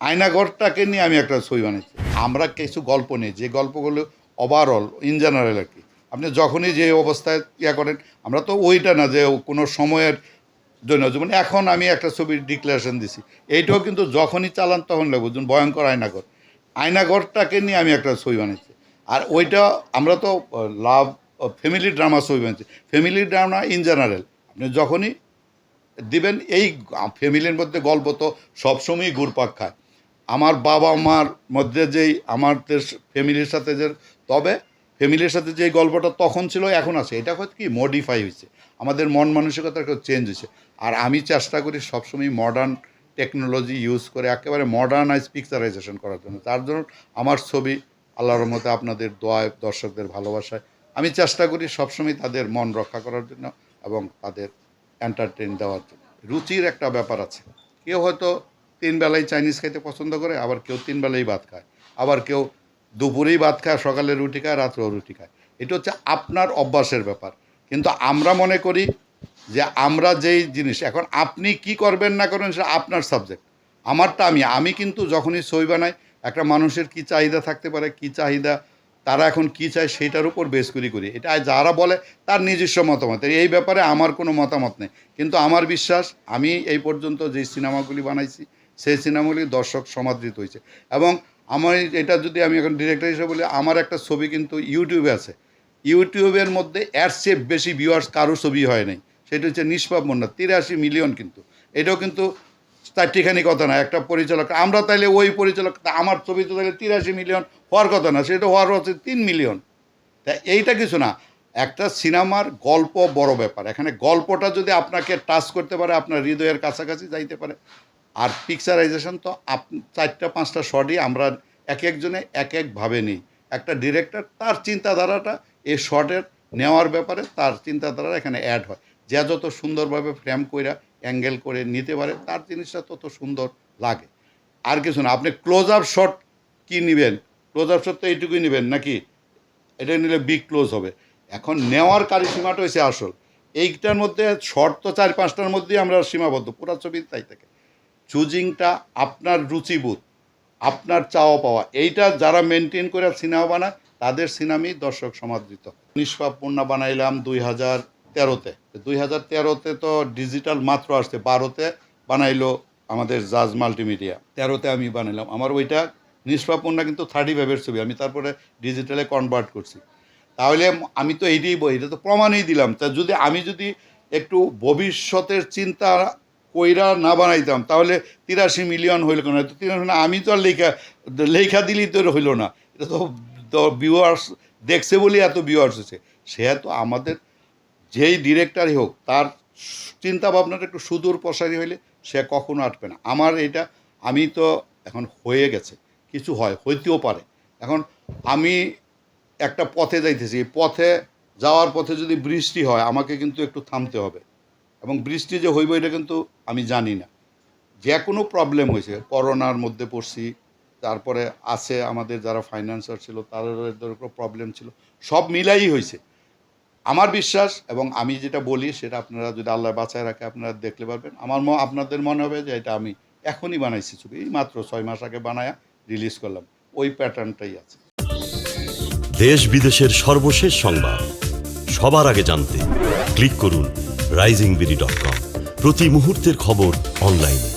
আয়নাঘরটাকে নিয়ে আমি একটা ছবি বানিয়েছি। আমরা কিছু গল্প নেই, যে গল্পগুলো ওভারঅল ইন জেনারেল আর কি। আপনি যখনই যে অবস্থায় ইয়া করেন, আমরা তো ওইটা না যে কোনো সময়ের জন্য। যেমন এখন আমি একটা ছবির ডিক্লারেশন দিছি। এইটাও কিন্তু যখনই চালান তখন লাগবে, যেমন ভয়ঙ্কর আয়নাঘর। আয়নাঘরটাকে নিয়ে আমি একটা ছবি বানিয়েছি। আর ওইটা আমরা তো লাভ ফ্যামিলি ড্রামা ছবি বানিয়েছি। ফ্যামিলি ড্রামা ইন জেনারেল আপনি যখনই দিবেন, এই ফ্যামিলির মধ্যে গল্প তো সবসময়ই ঘুরপাক খায়। আমার বাবা মার মধ্যে যেই আমাদের ফ্যামিলির সাথে যে, তবে ফ্যামিলির সাথে যেই গল্পটা তখন ছিল, এখন আছে। এটা হয়তো কি মডিফাই হয়েছে। আমাদের মন মানসিকতা চেঞ্জ হয়েছে। আর আমি চেষ্টা করি সবসময় মডার্ন টেকনোলজি ইউজ করে একেবারে মডার্নাইজ পিকচারাইজেশন করার জন্য। তার জন্য আমার ছবি আল্লাহর মতে আপনাদের দোয়ায় দর্শকদের ভালোবাসায় আমি চেষ্টা করি সবসময় তাদের মন রক্ষা করার জন্য এবং তাদের এন্টারটেন দেওয়ার জন্য। রুচির একটা ব্যাপার আছে। কেউ হয়তো তিন বেলায় চাইনিজ খাইতে পছন্দ করে, আবার কেউ তিন বেলাই ভাত খায়। আবার কেউ দুপুরেই ভাত খায়, সকালে রুটি খায়, রাত্রেও রুটি খায়। এটা হচ্ছে আপনার অভ্যাসের ব্যাপার। কিন্তু আমরা মনে করি যে আমরা যেই জিনিস, এখন আপনি কি করবেন না করবেন সেটা আপনার সাবজেক্ট আমারটা আমি আমি কিন্তু যখনই ছবি বানাই, একটা মানুষের কি চাহিদা থাকতে পারে, কি চাহিদা, তারা এখন কি চায় সেটার উপর বেস করি করি। এটা যারা বলে তার নিজস্ব মতামত। এই ব্যাপারে আমার কোনো মতামত নেই। কিন্তু আমার বিশ্বাস, আমি এই পর্যন্ত যে সিনেমাগুলি বানাইছি সেই সিনেমাগুলি দর্শক সমাদৃত হয়েছে। এবং আমার এটা যদি আমি এখন ডিরেক্টর হিসেবে বলি, আমার একটা ছবি কিন্তু ইউটিউবে আছে। ইউটিউবের মধ্যে এর বেশি ভিউয়ার্স কারও ছবি হয় নাই। সেটা হচ্ছে নিষ্পাপ মন্ডা তিরাশি মিলিয়ন কিন্তু। এটাও কিন্তু তার ঠিকানি কথা না, একটা পরিচালক। আমরা তাইলে ওই পরিচালক আমার ছবি তো তাহলে তিরাশি মিলিয়ন হওয়ার কথা না, সেটা হওয়ার হচ্ছে তিন মিলিয়ন তা এইটা কিছু না, একটা সিনেমার গল্প বড় ব্যাপার। এখানে গল্পটা যদি আপনাকে টাচ করতে পারে, আপনার হৃদয়ের কাছাকাছি যাইতে পারে আর পিকচারাইজেশন তো আপ, চারটা, পাঁচটা শটই আমরা এক একজনে এক একভাবে নিই। একটা ডিরেক্টর তার চিন্তাধারাটা এই শটের নেওয়ার ব্যাপারে তার চিন্তাধারা এখানে অ্যাড হয়। যা যত সুন্দরভাবে ফ্রেম কইরা অ্যাঙ্গেল করে নিতে পারে, তার জিনিসটা তত সুন্দর লাগে। আর কিছু না, আপনি ক্লোজ আপ শট কী নেবেন? ক্লোজ আপ শট তো এইটুকুই নেবেন নাকি? এটা নিলে বিগ ক্লোজ হবে। এখন নেওয়ার কারিসীমাটা হয়েছে আসল। এইটার মধ্যে শর্ট তো চার পাঁচটার মধ্যেই আমরা সীমাবদ্ধ, পুরো ছবি তাই থাকে। চুজিংটা আপনার রুচিবোধ, আপনার চাওয়া পাওয়া। এইটা যারা মেনটেন করে সিনেমা বানায়, তাদের সিনেমাই দর্শক সমাদৃত নিষ্পাপ পূর্ণা বানাইলাম দুই হাজার তেরোতে। দুই হাজার তেরোতে তো ডিজিটাল মাত্র আসছে, বারোতে বানাইলো আমাদের জাজ মাল্টিমিডিয়া তেরোতে আমি বানাইলাম। আমার ওইটা নিষ্পাপ পূর্ণা কিন্তু থার্টি ফাইভের ছবি, আমি তারপরে ডিজিটালে কনভার্ট করছি। তাহলে আমি তো এইটাই বই, এটা তো প্রমাণই দিলাম। তা যদি আমি যদি একটু ভবিষ্যতের চিন্তা কইরা না বানাইতাম, তাহলে তিরাশি মিলিয়ন হইল কেন? তো তিরাশি আমি তো আর লেখা লেখা দিলেই তো হইল না। এটা তো ভিউয়ার্স দেখছে বলেই এত ভিউয়ার্স হচ্ছে সে তো আমাদের যেই ডিরেক্টরই হোক, তার চিন্তা ভাবনাটা একটু সুদূর প্রসারী হইলে সে কখনো আটবে না। আমার এটা, আমি তো এখন হয়ে গেছে। কিছু হয়, হইতেও পারে। এখন আমি একটা পথে যাইতেছি। পথে যাওয়ার পথে যদি বৃষ্টি হয়, আমাকে কিন্তু একটু থামতে হবে। এবং বৃষ্টি যে হইব এটা কিন্তু আমি জানি না। যে কোনো প্রবলেম হয়েছে করোনার মধ্যে পড়ছি, তারপরে আছে আমাদের যারা ফাইন্যান্সার ছিল, তাদের প্রবলেম ছিল, সব মিলাই হয়েছে আমার বিশ্বাস এবং আমি যেটা বলি, সেটা আপনারা যদি আল্লাহ বাঁচায় রাখে, আপনারা দেখতে পারবেন। আমার আপনাদের মনে হবে যে এটা আমি এখনই বানাইছি ছবি, এই মাত্র ছয় মাস আগে বানায়া রিলিজ করলাম। ওই প্যাটার্নটাই আছে। দেশ বিদেশের সর্বশেষ সংবাদ। সবার আগে জানতে ক্লিক করুন রাইজিং বিডি ডট প্রতি মুহূর্তের খবর অনলাইনে